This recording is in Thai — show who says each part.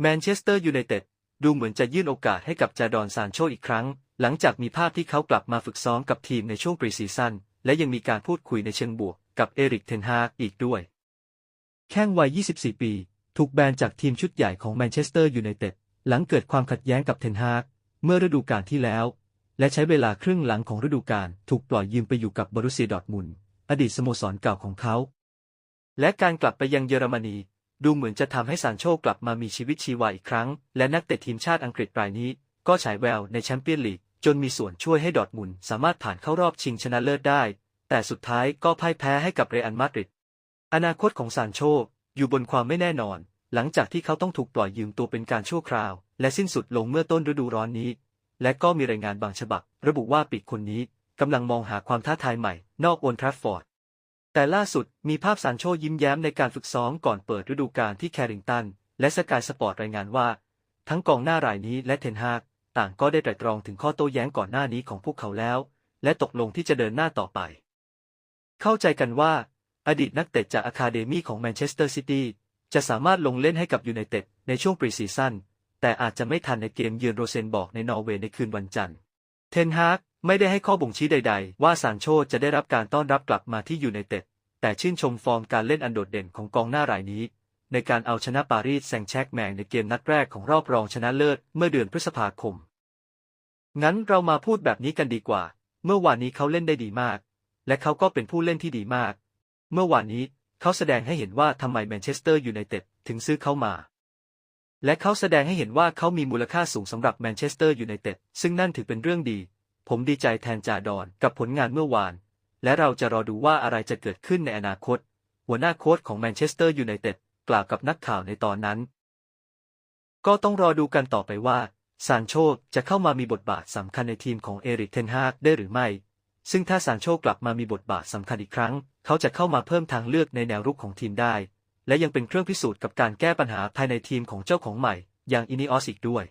Speaker 1: แมนเชสเตอร์ยูไนเต็ดดูเหมือนจะยื่นโอกาสให้กับจาดอนซานโชอีกครั้ง หลังจากมีภาพที่เขากลับมาฝึกซ้อมกับทีมในช่วงปรีซีซั่นและยังมีการพูดคุยในเชิงบวกกับเอริกเทนฮากอีกด้วย แข้งวัย 24 ปี ถูกแบนจากทีมชุดใหญ่ของแมนเชสเตอร์ยูไนเต็ดหลังเกิดความขัดแย้งกับเทนฮากเมื่อฤดูกาลที่แล้ว และใช้เวลาครึ่งหลังของฤดูกาลถูกปล่อยยืมไปอยู่กับบรุสเซียดอร์ทมุนอดีตสโมสรเก่าของเขา และการกลับไปยังเยอรมนี ดูเหมือนจะทำให้ซานโชกลับมามีชีวิตชีวาอีกครั้ง และนักเตะทีมชาติอังกฤษรายนี้ ก็ฉายแววในแชมเปี้ยนลีก จนมีส่วนช่วยให้ดอร์ทมุนสามารถผ่านเข้ารอบชิงชนะเลิศได้ แต่สุดท้ายก็พ่ายแพ้ให้กับเรอัลมาดริด อนาคตของซานโชอยู่บนความไม่แน่นอน หลังจากที่เขาต้องถูกปล่อยยืมตัวเป็นการชั่วคราว และสิ้นสุดลงเมื่อต้นฤดูร้อนนี้ และก็มีรายงานบางฉบับ ระบุว่าปีกคนนี้กำลังมองหาความท้าทายใหม่ นอกโอนทรัฟฟอร์ด แต่ล่าสุดมีภาพซานโชยิ้มแย้มในการฝึกซ้อมก่อนเปิดฤดูกาลที่แคริงตัน และสกายสปอร์ตรายงานว่า ทั้งกองหน้ารายนี้และเทนฮากต่างก็ได้ไตร่ตรองถึงข้อโต้แย้งก่อนหน้านี้ของพวกเขาแล้ว และตกลงที่จะเดินหน้าต่อไป เข้าใจกันว่า อดีตนักเตะจากอะคาเดมีของแมนเชสเตอร์ซิตี้จะสามารถลงเล่นให้กับยูไนเต็ดในช่วงปรีซีซั่นแต่อาจจะไม่ทันในเกมเยือนโรเซนบอกในนอร์เวย์ในคืนวันจันทร์ เทนฮาก ไม่ได้ให้ข้อบ่งชี้ใด ๆ ว่าซานโชจะได้รับการต้อนรับกลับมาที่ยูไนเต็ด แต่ชื่นชมฟอร์มการเล่นอันโดดเด่นของกองหน้ารายนี้ ในการเอาชนะปารีสแซงแชกแมงในเกมนัดแรกของรอบรองชนะเลิศเมื่อเดือนพฤษภาคม งั้นเรามาพูดแบบนี้กันดีกว่า เมื่อวานนี้เขาเล่นได้ดีมาก และเขาก็เป็นผู้เล่นที่ดีมาก เมื่อวานนี้เขาแสดงให้เห็นว่าทำไมแมนเชสเตอร์ยูไนเต็ดถึงซื้อเขามาและเขาแสดงให้เห็นว่าเขามีมูลค่าสูงสำหรับแมนเชสเตอร์ยูไนเต็ดซึ่งนั่นถือเป็นเรื่องดี ผมดีใจแทนจ่าดอนกับผลงานเมื่อวาน และเราจะรอดูว่าอะไรจะเกิดขึ้นในอนาคต หัวหน้าโค้ชของแมนเชสเตอร์ยูไนเต็ดกล่าวกับนักข่าวในตอนนั้น ก็ต้องรอดูกันต่อไปว่าซานโชจะเข้ามามีบทบาทสำคัญในทีมของเอริกเทนฮากได้หรือไม่ ซึ่งถ้าซานโชกลับมามีบทบาทสำคัญอีกครั้ง เขาจะเข้ามาเพิ่มทางเลือกในแนวรุกของทีมได้ และยังเป็นเครื่องพิสูจน์กับการแก้ปัญหาภายในทีมของเจ้าของใหม่ อย่างอินิออสอีกด้วย